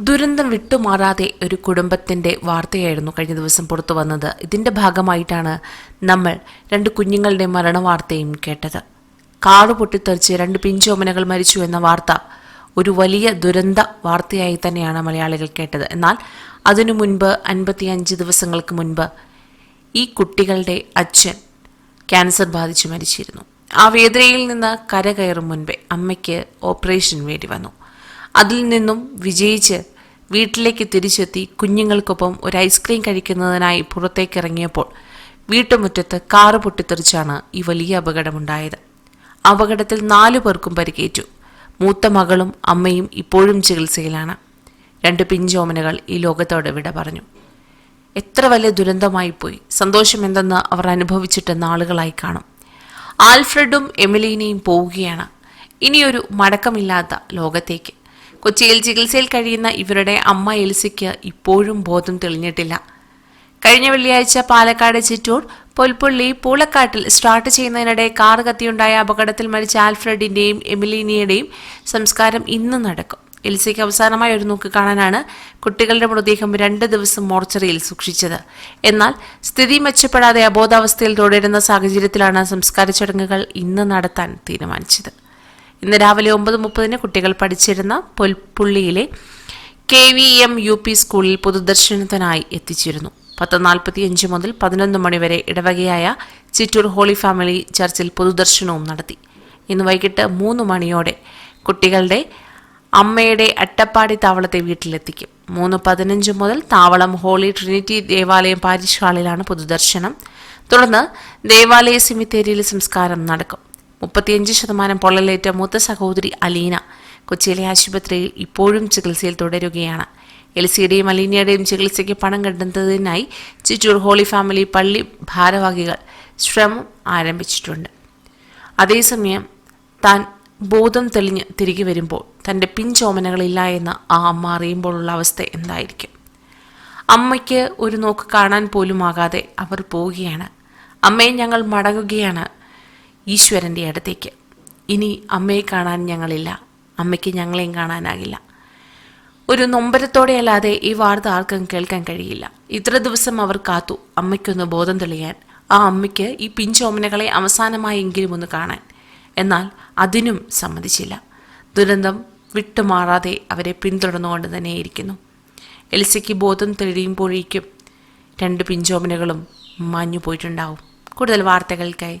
ദുരന്തം വിട്ടുമാറാതെ ഒരു കുടുംബത്തിന്റെ വാർത്തയായിരുന്നു കഴിഞ്ഞ ദിവസം പുറത്തു വന്നത്. ഇതിന്റെ ഭാഗമായിട്ടാണ് നമ്മൾ രണ്ട് കുഞ്ഞുങ്ങളുടെ മരണവാർത്തയും കേട്ടത്. കാറ് പൊട്ടിത്തെറിച്ച് രണ്ട് പിഞ്ചോമനകൾ മരിച്ചു എന്ന വാർത്ത ഒരു വലിയ ദുരന്ത വാർത്തയായി തന്നെയാണ് മലയാളികൾ കേട്ടത്. എന്നാൽ അതിനു മുൻപ് അൻപത്തിയഞ്ച് ദിവസങ്ങൾക്ക് മുൻപ് ഈ കുട്ടികളുടെ അച്ഛൻ ക്യാൻസർ ബാധിച്ച് മരിച്ചിരുന്നു. ആ വേദനയിൽ നിന്ന് കരകയറും മുൻപേ അമ്മയ്ക്ക് ഓപ്പറേഷൻ വേണ്ടി വന്നു. അതിൽ നിന്നും വിജയിച്ച് വീട്ടിലേക്ക് തിരിച്ചെത്തി കുഞ്ഞുങ്ങൾക്കൊപ്പം ഒരു ഐസ്ക്രീം കഴിക്കുന്നതിനായി പുറത്തേക്ക് ഇറങ്ങിയപ്പോൾ വീട്ടുമുറ്റത്ത് കാറ് പൊട്ടിത്തെറിച്ചാണ് ഈ വലിയ അപകടമുണ്ടായത്. അപകടത്തിൽ നാലു പേർക്കും പരിക്കേറ്റു. മൂത്ത മകളും അമ്മയും ഇപ്പോഴും ചികിത്സയിലാണ്. രണ്ട് പിഞ്ചോമനകൾ ഈ ലോകത്തോട് വിട പറഞ്ഞു. എത്ര വലിയ ദുരന്തമായി പോയി. സന്തോഷം എന്തെന്ന് അവർ അനുഭവിച്ചിട്ട് നാളുകളായി കാണും. ആൽഫ്രഡും എമിലീനയും പോവുകയാണ്. ഇനിയൊരു മടക്കമില്ലാത്ത ലോകത്തേക്ക്. കൊച്ചിയിൽ ചികിത്സയിൽ കഴിയുന്ന ഇവരുടെ അമ്മ എൽസിക്ക് ഇപ്പോഴും ബോധം തെളിഞ്ഞിട്ടില്ല. കഴിഞ്ഞ വെള്ളിയാഴ്ച പാലക്കാട് ചിറ്റൂർ പൊൽപ്പുള്ളി പൂളക്കാട്ടിൽ സ്റ്റാർട്ട് ചെയ്യുന്നതിനിടെ കാർ കത്തിയുണ്ടായ അപകടത്തിൽ മരിച്ച ആൽഫ്രഡിന്റെയും എമിലീനിയുടെയും സംസ്കാരം ഇന്ന് നടക്കും. എൽസിക്ക് അവസാനമായി ഒരു നോക്ക് കാണാനാണ് കുട്ടികളുടെ മൃതദേഹം രണ്ട് ദിവസം മോർച്ചറിയിൽ സൂക്ഷിച്ചത്. എന്നാൽ സ്ഥിതി മെച്ചപ്പെടാതെ അബോധാവസ്ഥയിൽ തുടരുന്ന സാഹചര്യത്തിലാണ് സംസ്കാര ചടങ്ങുകൾ ഇന്ന് നടത്താൻ തീരുമാനിച്ചത്. ഇന്ന് രാവിലെ ഒമ്പത് മുപ്പതിന് കുട്ടികൾ പഠിച്ചിരുന്ന പൊൽപ്പുള്ളിയിലെ K V M U P സ്കൂളിൽ പൊതുദർശനത്തിനായി എത്തിച്ചിരുന്നു. പത്ത് നാൽപ്പത്തിയഞ്ച് മുതൽ പതിനൊന്ന് മണിവരെ ഇടവകയായ ചിറ്റൂർ ഹോളി ഫാമിലി ചർച്ചിൽ പൊതുദർശനവും നടത്തി. ഇന്ന് വൈകിട്ട് മൂന്ന് മണിയോടെ കുട്ടികളുടെ അമ്മയുടെ അട്ടപ്പാടി താവളത്തെ വീട്ടിലെത്തിക്കും. മൂന്ന് പതിനഞ്ച് മുതൽ താവളം ഹോളി ട്രിനിറ്റി ദേവാലയം പാരിഷ് ഹാളിലാണ് പൊതുദർശനം. തുടർന്ന് ദേവാലയ സെമിത്തേരിയിൽ സംസ്കാരം നടക്കും. മുപ്പത്തിയഞ്ച് ശതമാനം പൊള്ളലേറ്റ മൂത്ത സഹോദരി അലീന കൊച്ചിയിലെ ആശുപത്രിയിൽ ഇപ്പോഴും ചികിത്സയിൽ തുടരുകയാണ്. എൽസിയുടെയും അലീനയുടെയും ചികിത്സയ്ക്ക് പണം കണ്ടെത്തുന്നതിനായി ചിറ്റൂർ ഹോളി ഫാമിലി പള്ളി ഭാരവാഹികൾ ശ്രമം ആരംഭിച്ചിട്ടുണ്ട്. അതേസമയം താൻ ബോധം തെളിഞ്ഞ് തിരികെ വരുമ്പോൾ തന്റെ പിൻചോമനകളില്ല എന്ന് ആ അമ്മ അറിയുമ്പോഴുള്ള അവസ്ഥ എന്തായിരിക്കും? അമ്മയ്ക്ക് ഒരു നോക്ക് കാണാൻ പോലും ആകാതെ അവർ പോവുകയാണ്. അമ്മയെ ഞങ്ങൾ മടങ്ങുകയാണ് ഈശ്വരന്റെ അടുത്തേക്ക്. ഇനി അമ്മയെ കാണാൻ ഞങ്ങളില്ല. അമ്മയ്ക്ക് ഞങ്ങളെയും കാണാനാകില്ല. ഒരു നൊമ്പരത്തോടെ അല്ലാതെ ഈ വാർത്ത ആർക്കും കേൾക്കാൻ കഴിയില്ല. ഇത്ര ദിവസം അവർ കാത്തു. അമ്മയ്ക്കൊന്ന് ബോധം തെളിയാൻ ആ അമ്മയ്ക്ക് ഈ പിഞ്ചോമനകളെ അവസാനമായെങ്കിലും ഒന്ന് കാണാൻ. എന്നാൽ അതിനും സമ്മതിച്ചില്ല. ദുരന്തം വിട്ടുമാറാതെ അവരെ പിന്തുടർന്നുകൊണ്ട് തന്നെയിരിക്കുന്നു. എൽസിക്ക് ബോധം തെളിയുമ്പോഴേക്കും രണ്ട് പിഞ്ചോമനകളും മാഞ്ഞു പോയിട്ടുണ്ടാവും കൂടുതൽ വാർത്തകൾക്കായി